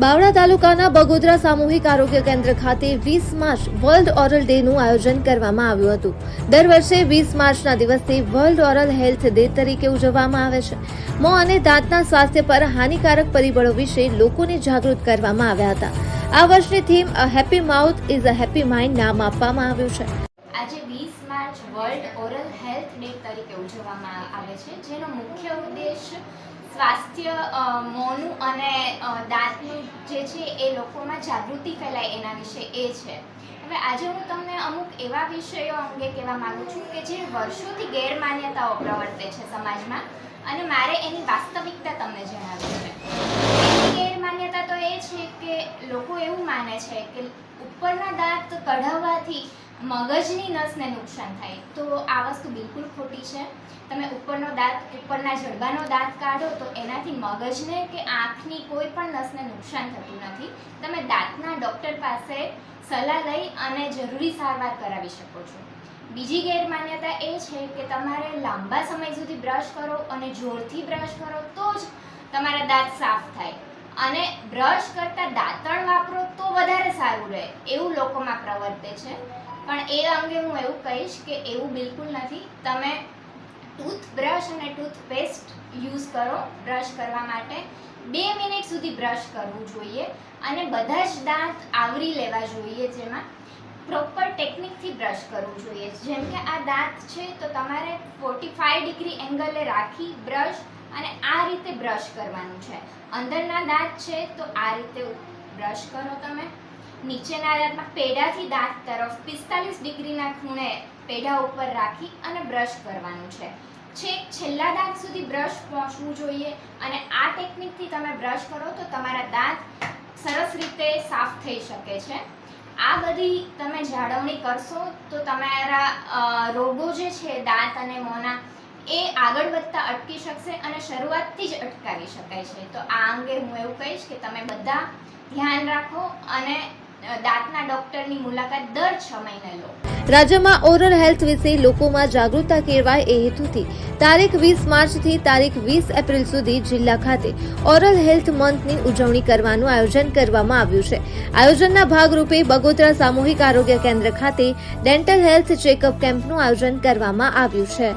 બાવળા તાલુકાના બગોદરા સામૂહિક આરોગ્ય કેન્દ્ર ખાતે વીસ માર્ચ વર્લ્ડ ઓરલ ડે નું આયોજન કરવામાં આવ્યું હતું. દર વર્ષે વીસ માર્ચના દિવસથી વર્લ્ડ ઓરલ હેલ્થ ડે તરીકે ઉજવવામાં આવે છે. મોં અને દાંતના સ્વાસ્થ્ય પર હાનિકારક પરિબળો વિશે લોકોને જાગૃત કરવામાં આવ્યા હતા. આ વર્ષની theme, a happy mouth is a happy mind નામ આપવામાં આવ્યું છે. આજે વીસ March World Oral Health Day તરીકે ઉજવવામાં આવે છે, જેનો મુખ્ય ઉદ્દેશ સ્વાસ્થ્ય મોનું અને દાંતનું જે છે એ લોકોમાં જાગૃતિ ફેલાય એના વિશે એ છે. હવે આજે હું તમને અમુક એવા વિષયો અંગે કહેવા માગું છું કે જે વર્ષોથી ગેરમાન્યતાઓ પ્રવર્તે છે સમાજમાં અને મારે એની વાસ્તવિકતા તમને જણાવવી છે. ગેરમાન્યતા તો એ છે કે લોકો એવું માને છે કે ઉપરના દાંત કઢાવવાથી મગજની નસને નુકસાન થાય. તો આ વસ્તુ બિલકુલ ખોટી છે. તમે ઉપરનો દાંત, ઉપરના જડબાનો દાંત કાઢો તો એનાથી મગજને કે આંખની કોઈ પણ નસને નુકસાન થતું નથી. તમે દાંતના ડૉક્ટર પાસે સલાહ લઈ અને જરૂરી સારવાર કરાવી શકો છો. બીજી ગેરમાન્યતા એ છે કે તમારે લાંબા સમય સુધી બ્રશ કરો અને જોરથી બ્રશ કરો તો જ તમારા દાંત સાફ થાય. અને બ્રશ કરતાં દાંતણ વાપરો તો વધારે સારું રહે. એવું લોકોમાં પ્રવર્તે છે. પણ એ અંગે હું એવું કહીશ કે એવું બિલકુલ નથી. તમે ટૂથબ્રશ અને ટૂથપેસ્ટ યુઝ કરો બ્રશ કરવા માટે. બે મિનિટ સુધી બ્રશ કરવું જોઈએ અને બધા જ દાંત આવરી લેવા જોઈએ જેમાં પ્રોપર ટેકનિકથી બ્રશ કરવું જોઈએ. જેમ કે આ દાંત છે તો તમારે ફોર્ટી ફાઈવ ડિગ્રી એંગલે રાખી બ્રશ અને આ રીતે બ્રશ કરવાનું છે. અંદરના દાંત છે તો આ રીતે બ્રશ કરો તમે. નીચેના દાંતમાં પેઢાથી દાંત તરફ પિસ્તાલીસ ડિગ્રીના ખૂણે પેઢા ઉપર રાખી અને બ્રશ કરવાનું છે. છેક છેલ્લા દાંત સુધી બ્રશ પહોંચવું જોઈએ અને આ ટેકનિકથી તમે બ્રશ કરો તો તમારા દાંત સરસ રીતે સાફ થઈ શકે છે. આ બધી તમે જાળવણી કરશો તો તમારા રોગો જે છે દાંત અને મોંના એ આગળ વધતા અટકી શકશે અને શરૂઆતથી જ અટકાવી શકાય છે. તો આ અંગે હું એવું કહીશ કે તમે બધા ધ્યાન રાખો અને દાંતના ડોક્ટરની મુલાકાત દર છ મહિને લો. રાજ્યમાં ઓરલ હેલ્થ વિશે લોકોમાં જાગૃતતા કેળવાય એ હેતુથી તારીખ વીસ માર્ચથી તારીખ વીસ એપ્રિલ સુધી જિલ્લા ખાતે ઓરલ હેલ્થ મંથની ઉજવણી કરવાનું આયોજન કરવામાં આવ્યું છે. આયોજનના ભાગરૂપે બગોદરા સામૂહિક આરોગ્ય કેન્દ્ર ખાતે ડેન્ટલ હેલ્થ ચેકઅપ કેમ્પનું આયોજન કરવામાં આવ્યું છે.